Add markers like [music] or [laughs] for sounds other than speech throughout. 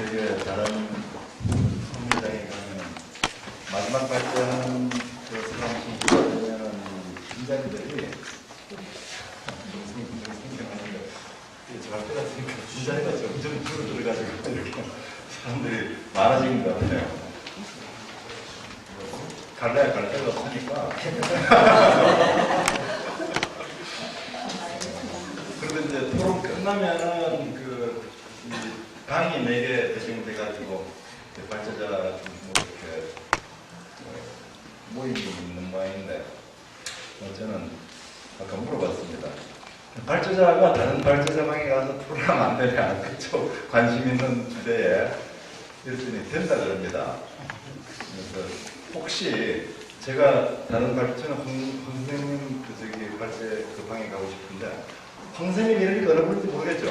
되게 다른 성리장에 가면 마지막 발표하는 그 사람 신부가 되면 신자들이 발표가 되니까 진자리가 점점 줄어 들어가지고 이렇게 사람들이 많아지는 것 같아요. 갈라야 갈 데가 없으니까. 그런데 이제 토론 끝나면은 그 강의 4개 배정돼가지고 이제 발제자 뭐 이렇게 어, 모임이 있는 모양인데 어, 저는 아까 물어봤습니다. 발제자가 다른 발제자방에 가서 토론하면 안 되냐 그쪽 관심 있는 주제에 그랬더니 된다 그럽니다. 그래서 혹시 제가 다른 발제는 황, 황 선생님 그 저기 발제 그 방에 가고 싶은데 황 선생님 이름이 어느 분인지 모르겠죠?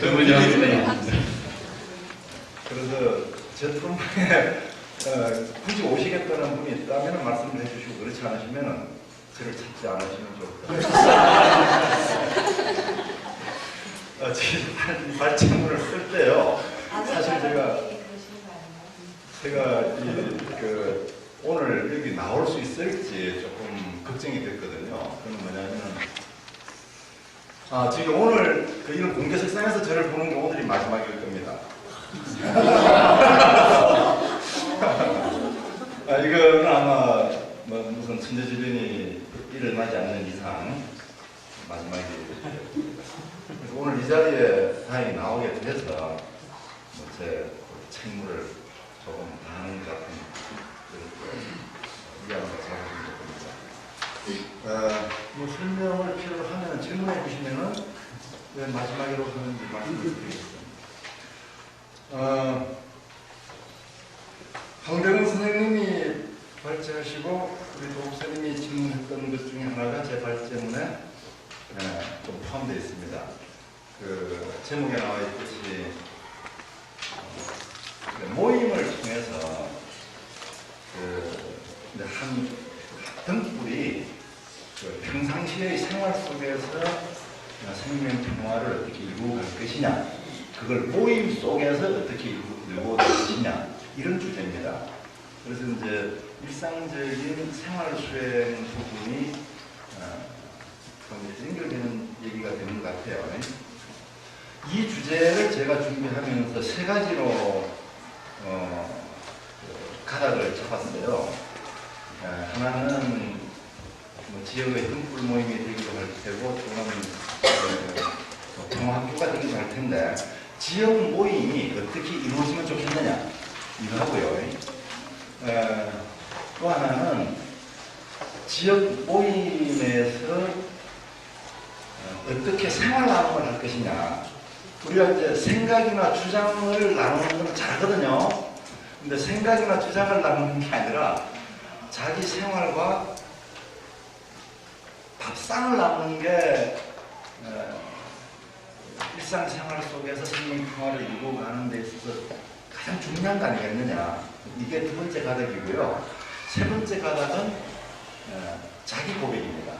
그분이 하시네요. 그래서 제 토론방에 어, 굳이 오시겠다는 분이 있다면 말씀을 해주시고 그렇지 않으시면 저를 찾지 않으시면 좋을 것 같아요. 어, 제 발- 발제문을 쓸 때요. 사실 제가 제가 이, 그 오늘 여기 나올 수 있을지 조금 걱정이 됐거든요. 그건 뭐냐면 아 지금 오늘 그 이런 공개 석상에서 저를 보는 게 오늘이 마지막일 겁니다. [laughs] 아 이거는 아마 뭐 무슨 천재지변이 일어나지 않는 이상 마지막이겠죠. 그래서 오늘 이 자리에 다행히 나오게 돼서 뭐 제 책무를 조금 다하는 것 같은 이해하는 것뭐 하면 질문해 주시면은 왜 마지막으로 하는지 말씀을 드리겠습니다. 어, 황대근 선생님이 발제하시고 우리 도국 선생님이 질문했던 것 중에 하나가 제 발제문에 예, 좀 포함되어 있습니다. 그 제목에 나와 있듯이 그 모임을 통해서 그 한 등불이 그 평상시의 생활 속에서 생명 평화를 어떻게 이루어갈 것이냐, 그걸 모임 속에서 어떻게 이루어갈 것이냐 이런 주제입니다. 그래서 이제 일상적인 생활 수행 부분이 어, 연결되는 얘기가 되는 것 같아요. 이 주제를 제가 준비하면서 세 가지로 어, 그 가닥을 잡았어요. 어, 하나는 뭐 지역의 등불 모임이 되기도 할 테고 또는 어, 평화학교가 되기도 할 텐데 지역 모임이 어떻게 이루어지면 좋겠느냐 이거 하고요. 어, 또 하나는 지역 모임에서 어, 어떻게 생활 나눔을 할 것이냐 우리가 이제 생각이나 주장을 나누는 건 잘하거든요. 근데 생각이나 주장을 나누는 게 아니라 자기 생활과 밥상을 나누는 게 어, 일상생활 속에서 생명 평화를 이루고 가는 데 있어서 가장 중요한 거 아니겠느냐. 이게 두 번째 가닥이고요. 세 번째 가닥은 어, 자기 고백입니다.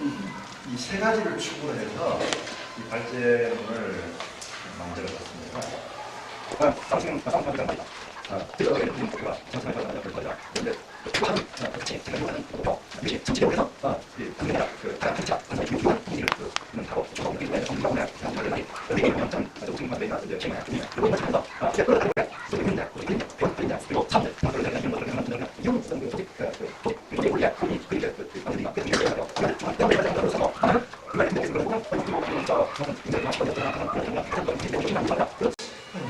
이 세 가지를 축으로 해서 이 발제문을 만들어 봤습니다.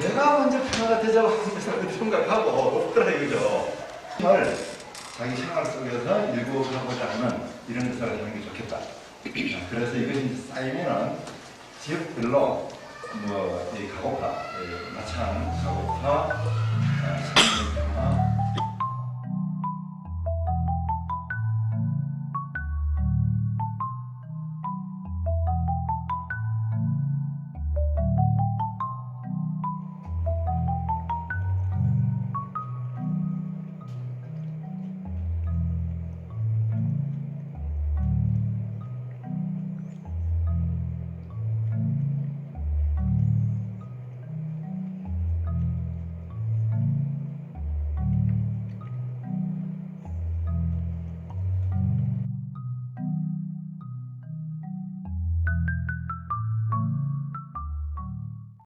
내가 먼저 평화가 되자고 생각하고 없더라 이거죠. 정말 자기 생활 속에서 일구어가고자 하는 이런 것을 하는 게 좋겠다. 그래서 이것이 쌓이면은 지역별로 뭐이 마창 가고파, 어, 생명평화,